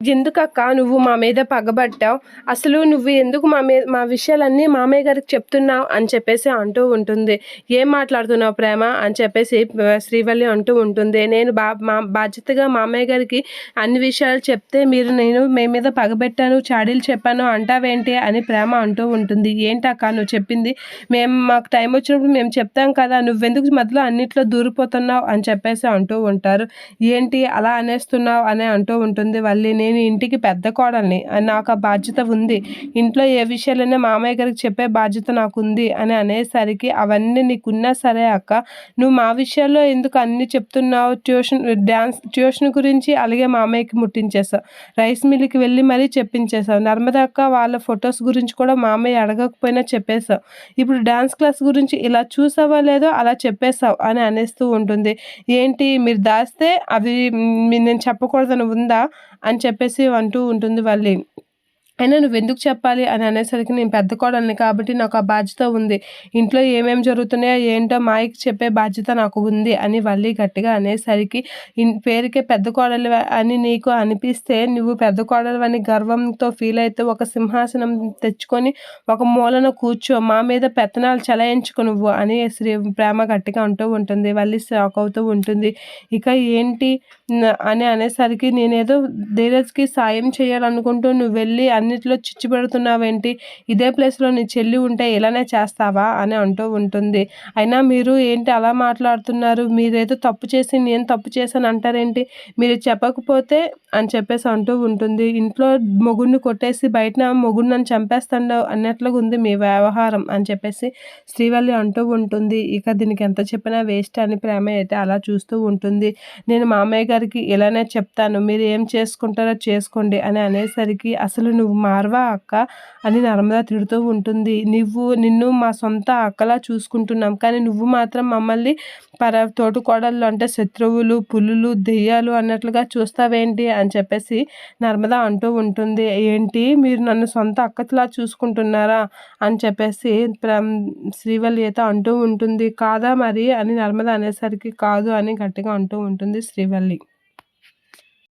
ఎందుకక్క నువ్వు మా మీద పగబట్టావు? అసలు నువ్వు ఎందుకు మా మీద మా విషయాలన్నీ మామయ్య గారికి చెప్తున్నావు? అని చెప్పేసి అంటూ ఉంటుంది. ఏం మాట్లాడుతున్నావు ప్రేమ? అని చెప్పేసి శ్రీవల్లి అంటూ ఉంటుంది. నేను బా మా బాధ్యతగా మామయ్య గారికి అన్ని విషయాలు చెప్తే మీరు నేను మీ మీద పగబెట్టాను చాడీలు చెప్పాను అంటావేంటి అని ప్రేమ అంటూ ఉంటుంది. ఏంటక్క నువ్వు చెప్పింది? మేము మాకు టైం వచ్చినప్పుడు మేము చెప్తాం కదా నువ్వెందుకు మధ్యలో అన్నిట్లో దూరిపోతున్నావు? అని చెప్పేసి అంటూ ఉంటారు. ఏంటి అలా అనేస్తున్నావు? అని అంటూ ఉంటుంది. వల్లి నేను ఇంటికి పెద్ద కోడల్ని నాకు ఆ బాధ్యత ఉంది. ఇంట్లో ఏ విషయాలైనా మామయ్య గారికి చెప్పే బాధ్యత నాకు ఉంది అని అనేసరికి అవన్నీ నీకున్నా సరే అక్క నువ్వు మా విషయాల్లో ఎందుకు అన్ని చెప్తున్నావు? ట్యూషన్ డ్యాన్స్ ట్యూషన్ గురించి అలాగే మామయ్యకి ముట్టించేసావు రైస్ మిల్కి వెళ్ళి మరీ చెప్పించేసావు నర్మదా అక్క వాళ్ళ ఫొటోస్ గురించి కూడా మామయ్య అడగకపోయినా చెప్పేశావు. ఇప్పుడు డ్యాన్స్ క్లాస్ గురించి ఇలా చూసావా లేదో అలా చెప్పేశావు అని అనేస్తూ ఉంటుంది. ఏంటి మీరు దాస్తే అవి నేను చెప్పకూడదని ఉందా? అని చెప్పేసి అంటూ ఉంటుంది వాళ్ళి. అయినా నువ్వు ఎందుకు చెప్పాలి అని అనేసరికి నేను పెద్ద కోడల్ని కాబట్టి నాకు ఆ బాధ్యత ఉంది. ఇంట్లో ఏమేమి జరుగుతున్నాయో ఏంటో మాయకి చెప్పే బాధ్యత నాకు ఉంది అని వల్లి గట్టిగా అనేసరికి ఇన్ పేరుకే పెద్ద కోడలు అని నీకు అనిపిస్తే నువ్వు పెద్ద కోడలు అని గర్వంతో ఫీల్ అయితే ఒక సింహాసనం తెచ్చుకొని ఒక మూలన కూర్చో. మా మీద పెత్తనాలు చలాయించుకో నువ్వు అని శ్రీ ప్రేమ గట్టిగా అంటూ ఉంటుంది. వల్లి షాక్ అవుతూ ఉంటుంది. ఇక ఏంటి అని అనేసరికి నేనేదో ధీరజ్కి సాయం చేయాలనుకుంటూ నువ్వు వెళ్ళి అన్నింటిలో చిచ్చు పెడుతున్నావేంటి? ఇదే ప్లేస్లో నీ చెల్లి ఉంటే ఇలానే చేస్తావా? అని అంటూ ఉంటుంది. అయినా మీరు ఏంటి అలా మాట్లాడుతున్నారు? మీరేదో తప్పు చేసి నేను తప్పు చేశాను అంటారేంటి? మీరు చెప్పకపోతే అని చెప్పేసి అంటూ ఉంటుంది. ఇంట్లో మొగుడిని కొట్టేసి బయట మొగుడిని నన్ను చంపేస్తాడు అన్నట్లుగా ఉంది మీ వ్యవహారం అని చెప్పేసి శ్రీవల్లి అంటూ ఉంటుంది. ఇక దీనికి ఎంత చెప్పినా వేస్ట్ అని ప్రేమ అయితే అలా చూస్తూ ఉంటుంది. నేను మామయ్య గారికి ఇలానే చెప్తాను. మీరు ఏం చేసుకుంటారో చేసుకోండి అని అనేసరికి అసలు నువ్వు మార్వా అక్క అని నర్మదా తిడుతూ ఉంటుంది. నువ్వు నిన్ను మా సొంత అక్కలా చూసుకుంటున్నాం. కానీ నువ్వు మాత్రం మమ్మల్ని పర తోటకోడళ్ళు అంటే శత్రువులు పులులు దెయ్యాలు అన్నట్లుగా చూస్తావేంటి? అని చెప్పేసి నర్మదా అంటూ ఉంటుంది. ఏంటి? మీరు నన్ను సొంత అక్కతలా చూసుకుంటున్నారా? అని చెప్పేసి ప్ర- అంటూ ఉంటుంది. కాదా మరి? అని నర్మద అనేసరికి కాదు అని గట్టిగా అంటూ ఉంటుంది శ్రీవల్లి.